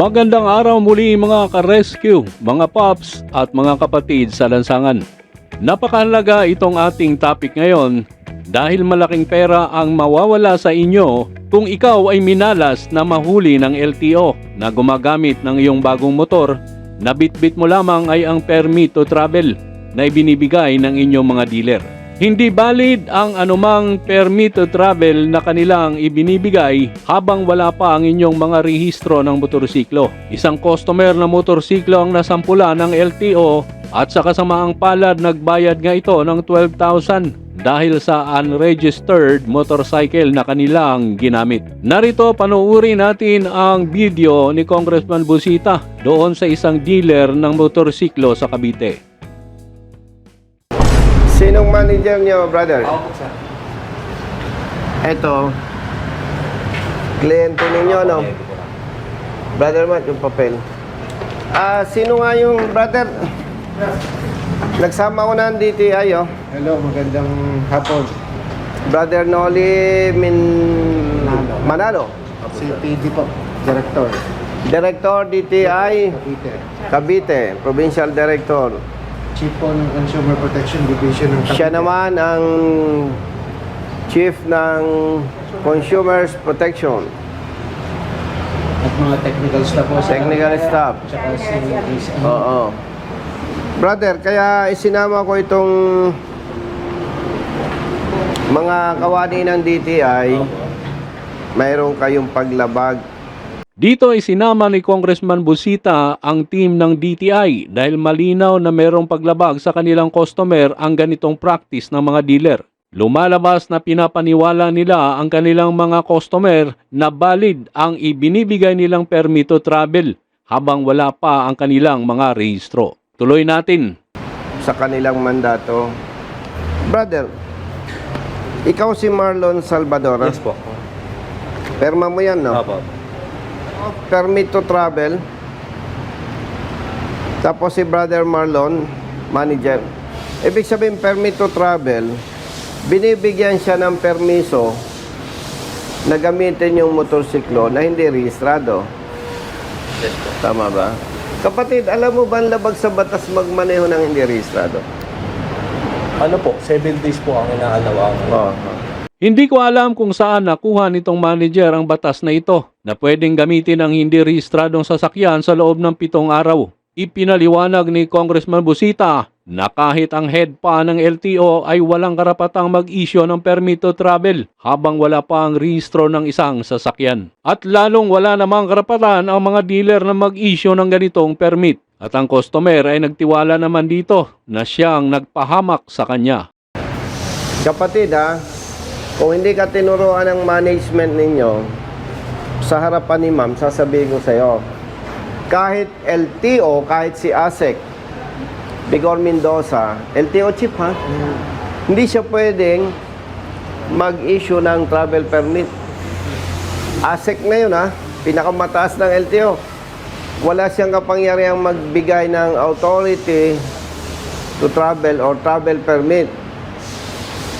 Magandang araw muli mga ka-rescue, mga pops at mga kapatid sa lansangan. Napakahalaga itong ating topic ngayon dahil malaking pera ang mawawala sa inyo kung ikaw ay minalas na mahuli ng LTO na gumagamit ng iyong bagong motor na bitbit mo lamang ay ang permit to travel na ibinibigay ng inyong mga dealer. Hindi valid ang anumang permit to travel na kanilang ibinibigay habang wala pa ang inyong mga rehistro ng motorsiklo. Isang customer na motorsiklo ang nasampula ng LTO at sa kasamaang palad nagbayad nga ito ng 12,000 dahil sa unregistered motorcycle na kanilang ginamit. Narito panuuri natin ang video ni Congressman Busita doon sa isang dealer ng motorsiklo sa Cavite. Sinong manager niyo, brother? Ako po, sir. Ito. Kliyente ninyo, no? Brother Matt, yung papel. Ah, sino nga yung brother? Nagsama ko na ang DTI, oh. Hello, magandang hapon. Brother Noli Min... Manalo. Si PD po, Director. Director DTI Cavite. Cavite, Provincial Director. Chief po ng Consumer Protection Division ng Cavite. Siya naman ang Chief ng Consumers Protection. At mga technical staff po. sa- Technical staff. Tsaka si... si Oo. Brother, kaya isinama ko itong mga kawani ng DTI. Mayroon kayong paglabag. Dito ay sinama ni Congressman Busita ang team ng DTI dahil malinaw na merong paglabag sa kanilang customer ang ganitong practice ng mga dealer. Lumalabas na pinapaniwala nila ang kanilang mga customer na valid ang ibinibigay nilang permit to travel habang wala pa ang kanilang mga rehistro. Tuloy natin. sa kanilang mandato. Brother, ikaw si Marlon Salvador. ah? Yes po. Perma mo yan, no? Opo. Permit to travel. Tapos si Brother Marlon, manager. Ibig sabihin, permit to travel, binibigyan siya ng permiso na gamitin yung motorsiklo na hindi rehistrado. Yes. Tama ba? Kapatid, alam mo ba ang labag sa batas magmaneho ng hindi rehistrado? Ano po, 7 days po ang inaalawa. Oo. Hindi ko alam kung saan nakuha nitong manager ang batas na ito na pwedeng gamitin ang hindi rehistradong sasakyan sa loob ng pitong araw. Ipinaliwanag ni Congressman Busita na kahit ang head pa ng LTO ay walang karapatang mag-issue ng permit to travel habang wala pa ang rehistro ng isang sasakyan. At lalong wala namang karapatan ang mga dealer na mag-issue ng ganitong permit. At ang customer ay nagtiwala naman dito na siyang nagpahamak sa kanya. Kapatid ha, kung hindi ka tinuruan ng management ninyo, sa harapan ni ma'am, sasabihin ko sa'yo, kahit LTO, kahit si ASEC, Bigor Mendoza, LTO chip ha, hindi siya pwedeng mag-issue ng travel permit. ASEC na yun ha, pinakamataas ng LTO. Wala siyang kapangyarihang magbigay ng authority to travel or travel permit.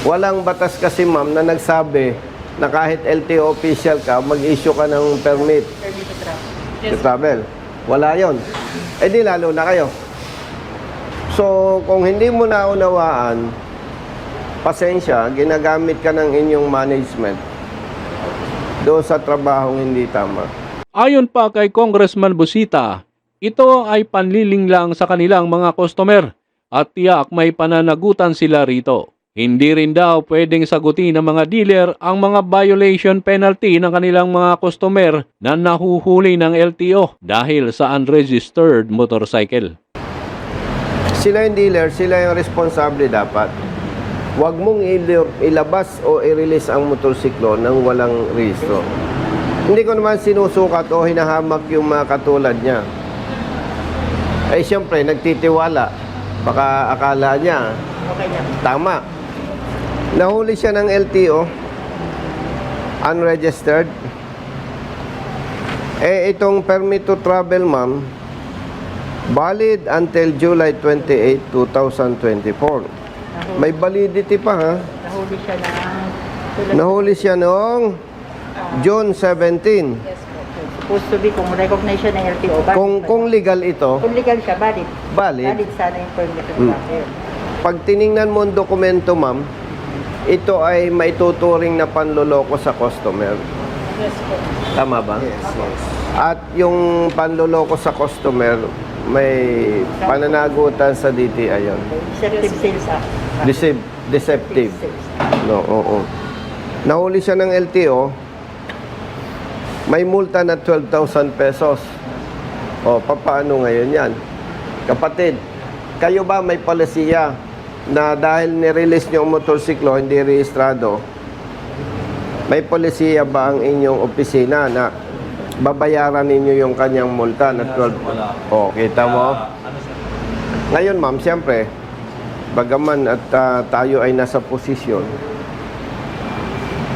Walang batas kasi ma'am na nagsabi na kahit LTO official ka, mag-issue ka ng permit to travel. Wala yon. Eh di lalo na kayo. So, kung hindi mo naunawaan, pasensya, ginagamit ka ng inyong management doon sa trabahong hindi tama. Ayon pa kay Congressman Busita, ito ay panliling lang sa kanilang mga customer at tiyak may pananagutan sila rito. Hindi rin daw pwedeng sagutin ng mga dealer ang mga violation penalty ng kanilang mga customer na nahuhuli ng LTO dahil sa unregistered motorcycle. Sila yung dealer, sila yung responsable dapat. Huwag mong il- ilabas o i-release ang motorsiklo nang walang rehistro. Hindi ko naman sinusukat o hinahamak yung mga katulad niya. Eh siyempre, nagtitiwala. Baka akala niya, tama. Nahuli siya ng LTO, unregistered. Eh itong permit to travel ma'am, valid until July 28, 2024. May validity pa ha. Nahuli siya na Nahuli siya noong June 17. Yes po. supposed to be kung recognize siya ng LTO, valid Kung, kung legal ito, kung legal siya, valid. valid. Valid sana yung permit ng Mm. tracker. Pag tiningnan mo ang dokumento, ma'am, ito ay maituturing na panloloko sa customer. Yes po. Tama ba? At yung panloloko sa customer, may pananagutan sa DTI yun. Deceptive Sales Act. Decep- deceptive. No, oo. Nahuli siya ng LTO, may multa na 12,000 pesos. O, papaano ngayon yan? Kapatid, kayo ba may palisiya na dahil nirelease niyo ang motorsiklo, hindi rehistrado, may polisiya ba ang inyong opisina na babayaran ninyo yung kanyang multa na 12? O, kita mo? Ngayon, ma'am, siyempre, bagaman at ah, tayo ay nasa posisyon,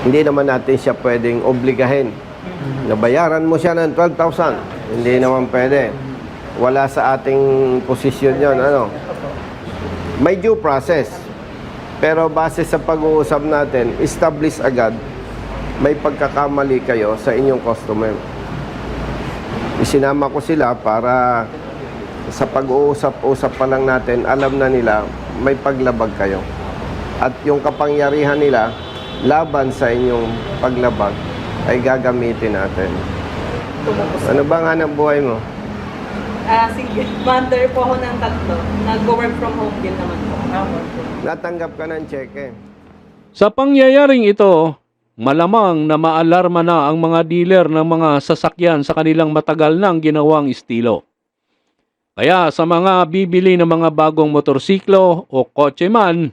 hindi naman natin siya pwedeng obligahin. Nabayaran mo siya ng 12,000. Hindi naman pwede. Wala sa ating posisyon yon ano. May due process. Pero base sa pag-uusap natin, establish agad may pagkakamali kayo sa inyong customer. Isinama ko sila para sa pag-uusap-usap pa lang natin, alam na nila may paglabag kayo. At yung kapangyarihan nila laban sa inyong paglabag ay gagamitin natin. Ano bang hanap buhay mo? Ah, sige. Mother po ako ng tatlo. Nag-work from home din naman po. Natanggap ka ng cheque. Sa pangyayaring ito, malamang na maalarma na ang mga dealer ng mga sasakyan sa kanilang matagal nang ginawang estilo. Kaya sa mga bibili ng mga bagong motorsiklo o kotse man,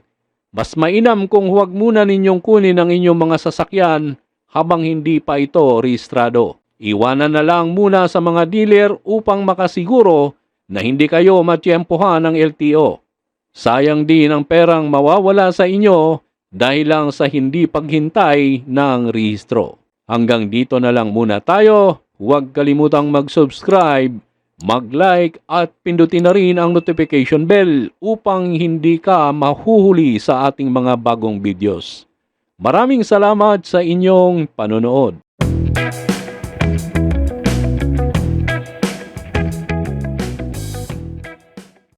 mas mainam kung huwag muna ninyong kunin ang inyong mga sasakyan habang hindi pa ito rehistrado. Iwanan na lang muna sa mga dealer upang makasiguro na hindi kayo matyempohan ng LTO. Sayang din ang perang mawawala sa inyo dahil lang sa hindi paghintay ng rehistro. Hanggang dito na lang muna tayo. Huwag kalimutang mag-subscribe, mag-like at pindutin na rin ang notification bell upang hindi ka mahuhuli sa ating mga bagong videos. Maraming salamat sa inyong panonood.